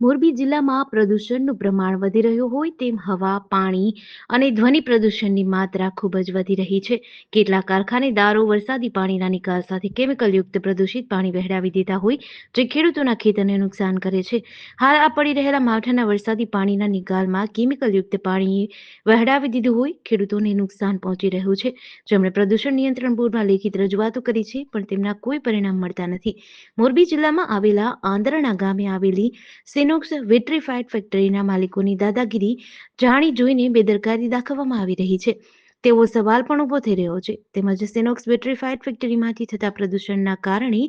મોરબી જિલ્લામાં પ્રદૂષણનું પ્રમાણ વધી રહ્યું હોય તેમ હવા, પાણી અને ધ્વનિ પ્રદૂષણની માત્રા ખૂબ જ વધી રહી છે. કેટલાક કારખાનેદારો વરસાદી પાણીના નિકાલ સાથે કેમિકલયુક્ત પ્રદૂષિત પાણી વહેરાવી દેતા હોય જે ખેડૂતોના ખેતરને નુકસાન કરે છે. હાલ આ પડી રહેલા માવઠાના વરસાદી પાણીના નિકાલમાં કેમિકલયુક્ત પાણી વહેરાવી દીધું હોય ખેડૂતોને નુકસાન પહોંચી રહ્યું છે. જેમણે પ્રદૂષણ નિયંત્રણ બોર્ડમાં લેખિત રજૂઆતો કરી છે, પણ તેમના કોઈ પરિણામ મળતા નથી. મોરબી જિલ્લામાં આવેલા આંદરણા ગામે આવેલી સિનોક્સ વિટ્રીફાઇડ ફેક્ટરીના માલિકોની દાદાગીરી જાણી જોઈને બેદરકારી દાખવવામાં આવી રહી છે. તેવો સવાલ પણ ઊભો થઈ રહ્યો છે. તેમજ સિનોક્સ વિટ્રીફાઇડ ફેક્ટરીમાંથી થતા પ્રદૂષણના કારણે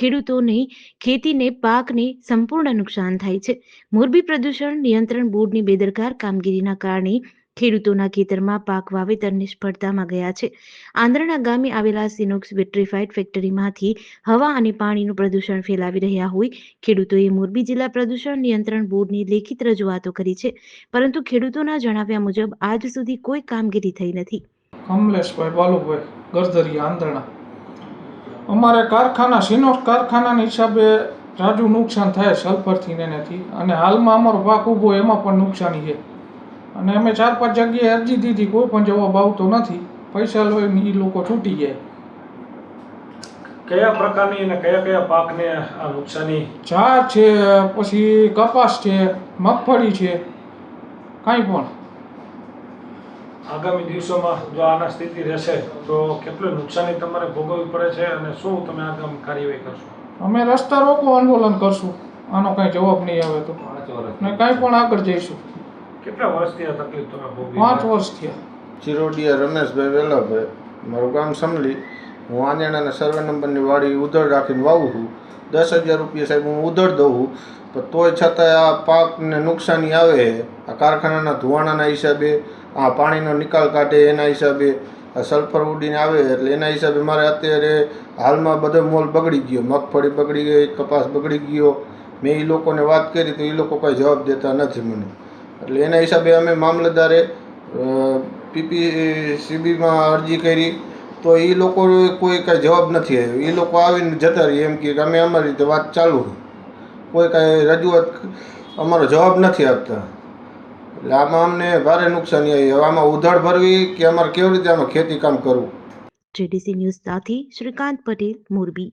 ખેડૂતોની ખેતીને પાકને સંપૂર્ણ નુકસાન થાય છે. મોરબી પ્રદૂષણ નિયંત્રણ બોર્ડની બેદરકાર કામગીરીના કારણે ખેડૂતોના ખેતરમાં પાક વાવેતર નિષ્ફળતામાં ગયા છે. આંધ્રના ગામે આવેલા સિનોક્સ વિટ્રીફાઇડ ફેક્ટરીમાંથી હવા અને પાણીનું પ્રદૂષણ ફેલાવી રહ્યા હોય, ખેડૂતોએ મોરબી જિલ્લા પ્રદૂષણ નિયંત્રણ બોર્ડની લેખિત રજૂઆતો કરી છે. પરંતુ ખેડૂતોના જણાવ્યા મુજબ, આજ સુધી કોઈ કામગીરી થઈ નથી. કમલેશભાઈ બાલુભાઈ, ગરધરિયા આંધ્રણા અમારે કારખાના, સિનોક્સ કારખાનાના હિસાબે જાજુ નુકસાન થાય, સલ્ફરથી ને નથી અને હાલમાં અમારો પાક ઊભો એમાં પણ નુકસાની છે. અને અમે ચાર પાંચ જગ્યાએ અરજી દીધી કોઈ પણ જવાબ આવતો નથી. પૈસા લો એ લોકો છૂટી જાય. કયા પ્રકારની અને કયા કયા પાકને આ નુકસાની? ચા છે પછી કપાસ છે મગફળી છે કાંઈ પણ. આગામી દિવસોમાં જો આના સ્થિતિ રહેશે તો કેટલું નુકસાની તમારે ભોગવવી પડે છે અને શું તમે આગામી કાર્યવાહી કરશો? અમે રસ્તા રોકો આંદોલન કરશું. આનો કાંઈ જવાબ નહીં આવે તો. કાંઈ પણ આગળ જઈશું. કેટલા વર્ષથી આ તકલીફ તમે ભોગવી પાંચ વર્ષ થયા ચિરોડિયા રમેશભાઈ વેલાભાઈ મારું ગામ સમલી. હું આંજણાના સર્વે નંબરની વાડી ઉધડ રાખીને વાવું છું. દસ હજાર રૂપિયા સાહેબ હું ઉધડ દઉં છું. પણ તોય છતાંય આ પાકને નુકસાની આવે છે. આ કારખાનાના ધુવાણાના હિસાબે આ પાણીનો નિકાલ કાઢે એના હિસાબે આ સલ્ફર ઉડીને આવે એટલે એના હિસાબે મારે અત્યારે હાલમાં બધો મોલ બગડી ગયો. મગફળી બગડી ગઈ કપાસ બગડી ગયો. મેં એ લોકોને વાત કરી તો એ લોકો કંઈ જવાબ દેતા નથી મને. એટલે એના હિસાબે અમે મામલતદારે પીપીસીબીમાં અરજી કરી. તો એ લોકો કોઈ કાંઈ જવાબ નથી આવ્યો એ લોકો આવીને જતા રહી એમ કે અમે અમારી રીતે વાત ચાલુ કોઈ કાંઈ રજૂઆત અમારો જવાબ નથી આપતા. એટલે આમાં અમને ભારે નુકસાની આવી. આમાં ઉધાડ ભરવી કે અમારે કેવી રીતે આમાં ખેતી કામ કરવું? જેડીસી ન્યૂઝ સાથી શ્રીકાંત પટેલ, મોરબી.